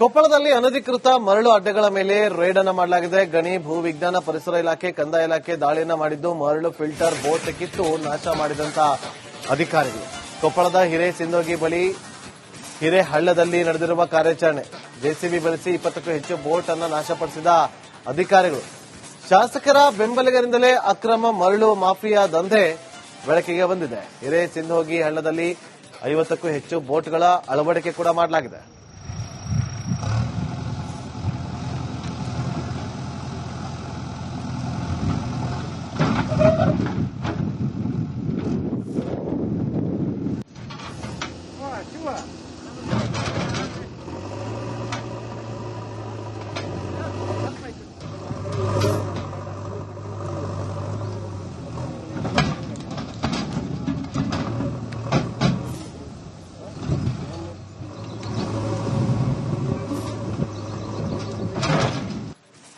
ಕೊಪ್ಪಳದಲ್ಲಿ ಅನಧಿಕೃತ ಮರಳು ಅಡ್ಡೆಗಳ ಮೇಲೆ ರೇಡ್ ಅನ್ನು ಮಾಡಲಾಗಿದೆ. ಗಣಿ, ಭೂ ವಿಜ್ಞಾನ ಪರಿಸರ ಇಲಾಖೆ, ಕಂದಾಯ ಇಲಾಖೆ ದಾಳಿಯನ್ನು ಮಾಡಿದ್ದು ಮರಳು ಫಿಲ್ಟರ್ ಬೋಟ್ ಕಿತ್ತು ನಾಶ ಮಾಡಿದಂತ ಅಧಿಕಾರಿಗಳು. ಕೊಪ್ಪಳದ ಹಿರೆ ಸಿಂದೋಗಿ ಬಳಿ ಹಿರೇ ಹಳ್ಳದಲ್ಲಿ ನಡೆದಿರುವ ಕಾರ್ಯಾಚರಣೆ. ಜೆಸಿಬಿ ಬಳಸಿ ಇಪ್ಪತ್ತಕ್ಕೂ ಹೆಚ್ಚು ಬೋಟ್ ಅನ್ನು ನಾಶಪಡಿಸಿದ ಅಧಿಕಾರಿಗಳು. ಶಾಸಕರ ಬೆಂಬಲಿಗರಿಂದಲೇ ಅಕ್ರಮ ಮರಳು ಮಾಫಿಯಾ ದಂಧೆ ಬೆಳಕಿಗೆ ಬಂದಿದೆ. ಹಿರೇ ಸಿಂಧೋಗಿ ಹಳ್ಳದಲ್ಲಿ ಐವತ್ತಕ್ಕೂ ಹೆಚ್ಚು ಬೋಟ್ಗಳ ಅಳವಡಿಕೆ ಕೂಡ ಮಾಡಲಾಗಿದೆ.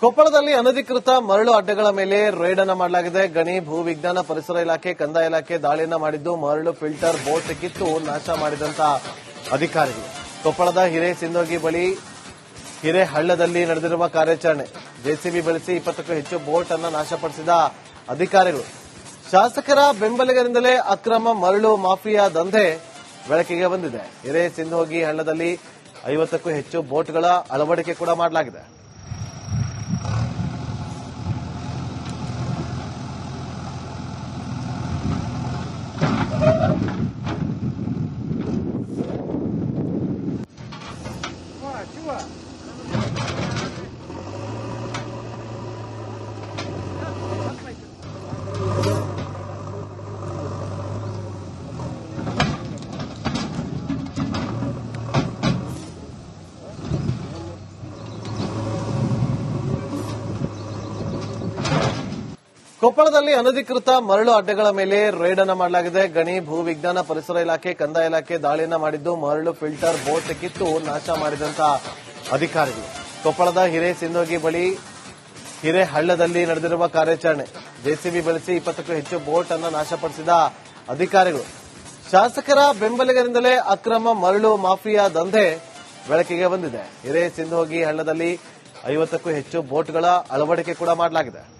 ಕೊಪ್ಪಳದಲ್ಲಿ ಅನಧಿಕೃತ ಮರಳು ಅಡ್ಡಗಳ ಮೇಲೆ ರೇಡ್ ಅನ್ನು ಮಾಡಲಾಗಿದೆ. ಗಣಿ, ಭೂ ವಿಜ್ಞಾನ ಪರಿಸರ ಇಲಾಖೆ, ಕಂದಾಯ ಇಲಾಖೆ ದಾಳಿಯನ್ನ ಮಾಡಿದ್ದು ಮರಳು ಫಿಲ್ಟರ್ ಬೋಟ್ ಕಿತ್ತು ನಾಶ ಮಾಡಿದಂತ ಅಧಿಕಾರಿಗಳು. ಕೊಪ್ಪಳದ ಹಿರೆ ಸಿಂದೋಗಿ ಬಳಿ ಹಿರೆ ಹಳ್ಳದಲ್ಲಿ ನಡೆದಿರುವ ಕಾರ್ಯಾಚರಣೆ. ಜೆಸಿಬಿ ಬಳಸಿ ಇಪ್ಪತ್ತಕ್ಕೂ ಹೆಚ್ಚು ಬೋಟ್ ಅನ್ನು ನಾಶಪಡಿಸಿದ ಅಧಿಕಾರಿಗಳು. ಶಾಸಕರ ಬೆಂಬಲಿಗರಿಂದಲೇ ಅಕ್ರಮ ಮರಳು ಮಾಫಿಯಾ ದಂಧೆ ಬೆಳಕಿಗೆ ಬಂದಿದೆ. ಹಿರೇ ಸಿಂಧೋಗಿ ಹಳ್ಳದಲ್ಲಿ ಐವತ್ತಕ್ಕೂ ಹೆಚ್ಚು ಬೋಟ್ಗಳ ಅಳವಡಿಕೆ ಕೂಡ ಮಾಡಲಾಗಿದೆ. ಕೊಪ್ಪಳದಲ್ಲಿ ಅನಧಿಕೃತ ಮರಳು ಅಡ್ಡೆಗಳ ಮೇಲೆ ರೇಡ್ ಅನ್ನ ಮಾಡಲಾಗಿದೆ. ಗಣಿ, ಭೂ ವಿಜ್ಞಾನ ಪರಿಸರ ಇಲಾಖೆ ಕಂದಾಯ ಇಲಾಖೆ ದಾಳಿಯನ್ನ ಮಾಡಿದ್ದು ಮರಳು ಫಿಲ್ಟರ್ ಬೋಟ್ ಕಿತ್ತು ನಾಶ ಮಾಡಿದಂತ ಅಧಿಕಾರಿಗಳು. ಕೊಪ್ಪಳದ ಹಿರೆ ಸಿಂಧೋಗಿ ಬಳಿ ಹಿರೆ ಹಳ್ಳದಲ್ಲಿ ನಡೆದಿರುವ ಕಾರ್ಯಾಚರಣೆ. ಜೆಸಿಬಿ ಬಳಸಿ ಇಪ್ಪತ್ತಕ್ಕೂ ಹೆಚ್ಚು ಬೋಟ್ ಅನ್ನು ನಾಶಪಡಿಸಿದ ಅಧಿಕಾರಿಗಳು. ಶಾಸಕರ ಬೆಂಬಲಿಗರಿಂದಲೇ ಅಕ್ರಮ ಮರಳು ಮಾಫಿಯಾ ದಂಧೆ ಬೆಳಕಿಗೆ ಬಂದಿದೆ. ಹಿರೇ ಸಿಂಧೋಗಿ ಹಳ್ಳದಲ್ಲಿ ಐವತ್ತಕ್ಕೂ ಹೆಚ್ಚು ಬೋಟ್ಗಳ ಅಳವಡಿಕೆ ಕೂಡ ಮಾಡಲಾಗಿದೆ.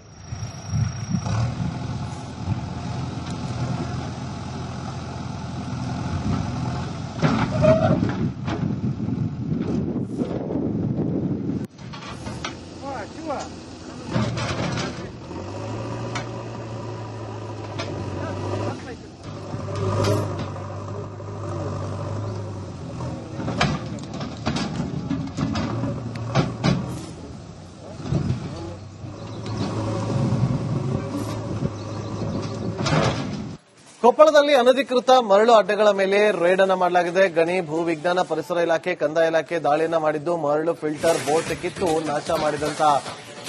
ಕೊಪ್ಪಳದಲ್ಲಿ ಅನಧಿಕೃತ ಮರಳು ಅಡ್ಡೆಗಳ ಮೇಲೆ ರೇಡ್ ಅನ್ನು ಮಾಡಲಾಗಿದೆ. ಗಣಿ, ಭೂ ವಿಜ್ಞಾನ ಪರಿಸರ ಇಲಾಖೆ ಕಂದಾಯ ಇಲಾಖೆ ದಾಳಿಯನ್ನ ಮಾಡಿದ್ದು ಮರಳು ಫಿಲ್ಟರ್ ಬೋಟ್ ಕಿತ್ತು ನಾಶ ಮಾಡಿದಂತ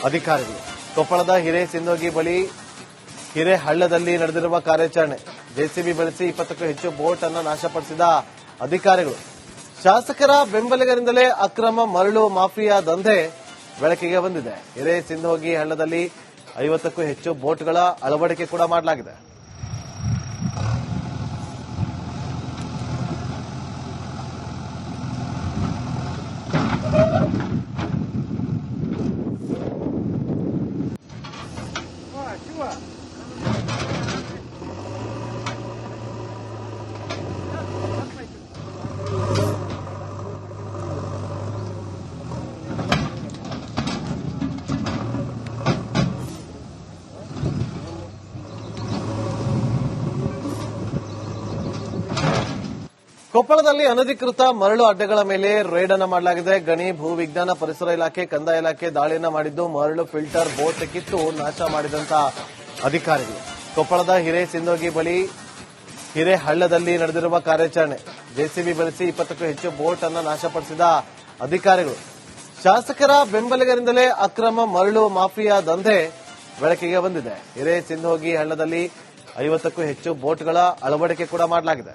ಅಧಿಕಾರಿಗಳು. ಕೊಪ್ಪಳದ ಹಿರೆ ಸಿಂದೋಗಿ ಬಳಿ ಹಿರೆ ಹಳ್ಳದಲ್ಲಿ ನಡೆದಿರುವ ಕಾರ್ಯಾಚರಣೆ. ಜೆಸಿಬಿ ಬಳಸಿ ಇಪ್ಪತ್ತಕ್ಕೂ ಹೆಚ್ಚು ಬೋಟ್ ಅನ್ನು ನಾಶಪಡಿಸಿದ ಅಧಿಕಾರಿಗಳು. ಶಾಸಕರ ಬೆಂಬಲಿಗರಿಂದಲೇ ಅಕ್ರಮ ಮರಳು ಮಾಫಿಯಾ ದಂಧೆ ಬೆಳಕಿಗೆ ಬಂದಿದೆ. ಹಿರೇ ಸಿಂಧೋಗಿ ಹಳ್ಳದಲ್ಲಿ ಐವತ್ತಕ್ಕೂ ಹೆಚ್ಚು ಬೋಟ್ಗಳ ಅಳವಡಿಕೆ ಕೂಡ ಮಾಡಲಾಗಿದೆ. ಕೊಪ್ಪಳದಲ್ಲಿ ಅನಧಿಕೃತ ಮರಳು ಅಡ್ಡೆಗಳ ಮೇಲೆ ರೇಡ್ ಅನ್ನು ಮಾಡಲಾಗಿದೆ. ಗಣಿ, ಭೂ ವಿಜ್ಞಾನ ಪರಿಸರ ಇಲಾಖೆ, ಕಂದಾಯ ಇಲಾಖೆ ದಾಳಿಯನ್ನು ಮಾಡಿದ್ದು ಮರಳು ಫಿಲ್ಟರ್ ಬೋಟ್ ಕಿತ್ತು ನಾಶ ಮಾಡಿದಂತ ಅಧಿಕಾರಿಗಳು. ಕೊಪ್ಪಳದ ಹಿರೆ ಸಿಂದೋಗಿ ಬಳಿ ಹಿರೇ ಹಳ್ಳದಲ್ಲಿ ನಡೆದಿರುವ ಕಾರ್ಯಾಚರಣೆ. ಜೆಸಿಬಿ ಬಳಸಿ ಇಪ್ಪತ್ತಕ್ಕೂ ಹೆಚ್ಚು ಬೋಟ್ ಅನ್ನು ನಾಶಪಡಿಸಿದ ಅಧಿಕಾರಿಗಳು. ಶಾಸಕರ ಬೆಂಬಲಿಗರಿಂದಲೇ ಅಕ್ರಮ ಮರಳು ಮಾಫಿಯಾ ದಂಧೆ ಬೆಳಕಿಗೆ ಬಂದಿದೆ. ಹಿರೇ ಸಿಂಧೋಗಿ ಹಳ್ಳದಲ್ಲಿ ಐವತ್ತಕ್ಕೂ ಹೆಚ್ಚು ಬೋಟ್ಗಳ ಅಳವಡಿಕೆ ಕೂಡ ಮಾಡಲಾಗಿದೆ.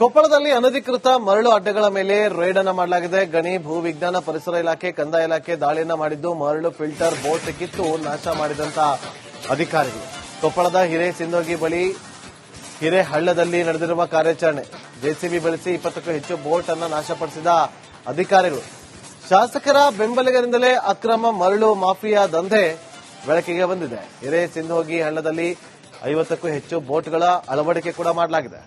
ಕೊಪ್ಪಳದಲ್ಲಿ ಅನಧಿಕೃತ ಮರಳು ಅಡ್ಡಗಳ ಮೇಲೆ ರೇಡ್ ಅನ್ನು ಮಾಡಲಾಗಿದೆ. ಗಣಿ, ಭೂ ವಿಜ್ಞಾನ ಪರಿಸರ ಇಲಾಖೆ, ಕಂದಾಯ ಇಲಾಖೆ ದಾಳಿಯನ್ನ ಮಾಡಿದ್ದು ಮರಳು ಫಿಲ್ಟರ್ ಬೋಟ್ ಕಿತ್ತು ನಾಶ ಮಾಡಿದಂತ ಅಧಿಕಾರಿಗಳು. ಕೊಪ್ಪಳದ ಹಿರೆ ಸಿಂದೋಗಿ ಬಳಿ ಹಿರೆ ಹಳ್ಳದಲ್ಲಿ ನಡೆದಿರುವ ಕಾರ್ಯಾಚರಣೆ. ಜೆಸಿಬಿ ಬಳಸಿ ಇಪ್ಪತ್ತಕ್ಕೂ ಹೆಚ್ಚು ಬೋಟ್ ಅನ್ನು ನಾಶಪಡಿಸಿದ ಅಧಿಕಾರಿಗಳು. ಶಾಸಕರ ಬೆಂಬಲಿಗರಿಂದಲೇ ಅಕ್ರಮ ಮರಳು ಮಾಫಿಯಾ ದಂಧೆ ಬೆಳಕಿಗೆ ಬಂದಿದೆ. ಹಿರೇ ಸಿಂಧೋಗಿ ಹಳ್ಳದಲ್ಲಿ ಐವತ್ತಕ್ಕೂ ಹೆಚ್ಚು ಬೋಟ್ಗಳ ಅಳವಡಿಕೆ ಕೂಡ ಮಾಡಲಾಗಿದೆ.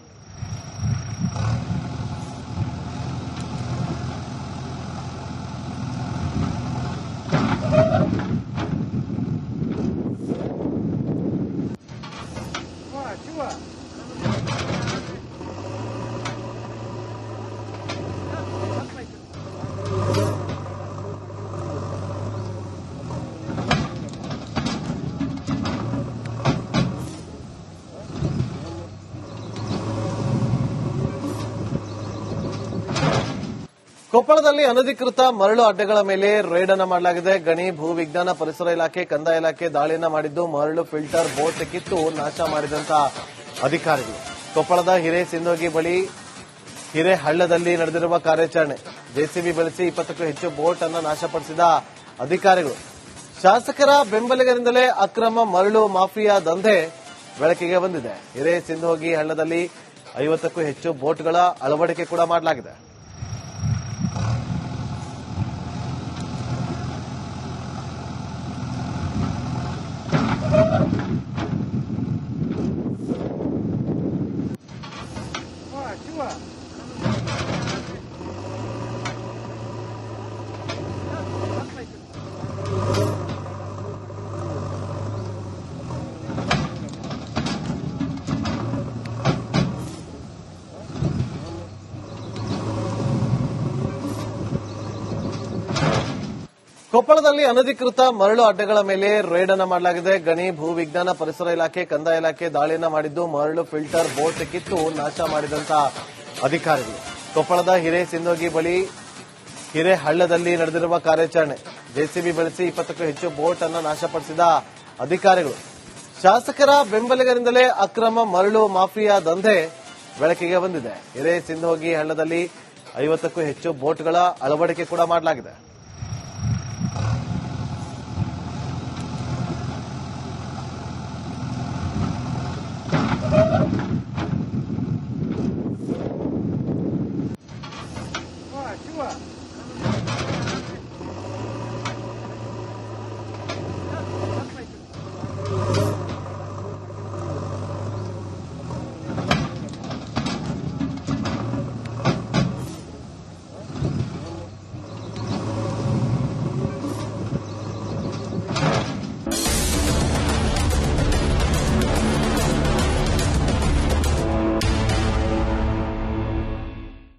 ಕೊಪ್ಪಳದಲ್ಲಿ ಅನಧಿಕೃತ ಮರಳು ಅಡ್ಡೆಗಳ ಮೇಲೆ ರೇಡ್ ಅನ್ನ ಮಾಡಲಾಗಿದೆ. ಗಣಿ, ಭೂ ವಿಜ್ಞಾನ ಪರಿಸರ ಇಲಾಖೆ ಕಂದಾಯ ಇಲಾಖೆ ದಾಳಿಯನ್ನ ಮಾಡಿದ್ದು ಮರಳು ಫಿಲ್ಟರ್ ಬೋಟ್ ಕಿತ್ತು ನಾಶ ಮಾಡಿದಂತ ಅಧಿಕಾರಿಗಳು. ಕೊಪ್ಪಳದ ಹಿರೆ ಸಿಂಧೋಗಿ ಬಳಿ ಹಿರೆ ಹಳ್ಳದಲ್ಲಿ ನಡೆದಿರುವ ಕಾರ್ಯಾಚರಣೆ. ಜೆಸಿಬಿ ಬಳಸಿ ಇಪ್ಪತ್ತಕ್ಕೂ ಹೆಚ್ಚು ಬೋಟ್ ಅನ್ನು ನಾಶಪಡಿಸಿದ ಅಧಿಕಾರಿಗಳು. ಶಾಸಕರ ಬೆಂಬಲಿಗರಿಂದಲೇ ಅಕ್ರಮ ಮರಳು ಮಾಫಿಯಾ ದಂಧೆ ಬೆಳಕಿಗೆ ಬಂದಿದೆ. ಹಿರೇ ಸಿಂಧೋಗಿ ಹಳ್ಳದಲ್ಲಿ ಐವತ್ತಕ್ಕೂ ಹೆಚ್ಚು ಬೋಟ್ಗಳ ಅಳವಡಿಕೆ ಕೂಡ ಮಾಡಲಾಗಿದೆ. ಕೊಪ್ಪಳದಲ್ಲಿ ಅನಧಿಕೃತ ಮರಳು ಅಡ್ಡೆಗಳ ಮೇಲೆ ರೇಡ್ ಅನ್ನು ಮಾಡಲಾಗಿದೆ. ಗಣಿ, ಭೂ ವಿಜ್ಞಾನ ಪರಿಸರ ಇಲಾಖೆ ಕಂದಾಯ ಇಲಾಖೆ ದಾಳಿಯನ್ನ ಮಾಡಿದ್ದು ಮರಳು ಫಿಲ್ಟರ್ ಬೋಟ್ ಕಿತ್ತು ನಾಶ ಮಾಡಿದಂತ ಅಧಿಕಾರಿಗಳು. ಕೊಪ್ಪಳದ ಹಿರೆ ಸಿಂದೋಗಿ ಬಳಿ ಹಿರೆ ಹಳ್ಳದಲ್ಲಿ ನಡೆದಿರುವ ಕಾರ್ಯಾಚರಣೆ. ಜೆಸಿಬಿ ಬಳಸಿ ಇಪ್ಪತ್ತಕ್ಕೂ ಹೆಚ್ಚು ಬೋಟ್ ಅನ್ನು ನಾಶಪಡಿಸಿದ ಅಧಿಕಾರಿಗಳು. ಶಾಸಕರ ಬೆಂಬಲಿಗರಿಂದಲೇ ಅಕ್ರಮ ಮರಳು ಮಾಫಿಯಾ ದಂಧೆ ಬೆಳಕಿಗೆ ಬಂದಿದೆ. ಹಿರೇ ಸಿಂಧೋಗಿ ಹಳ್ಳದಲ್ಲಿ ಐವತ್ತಕ್ಕೂ ಹೆಚ್ಚು ಬೋಟ್ಗಳ ಅಳವಡಿಕೆ ಕೂಡ ಮಾಡಲಾಗಿದೆ.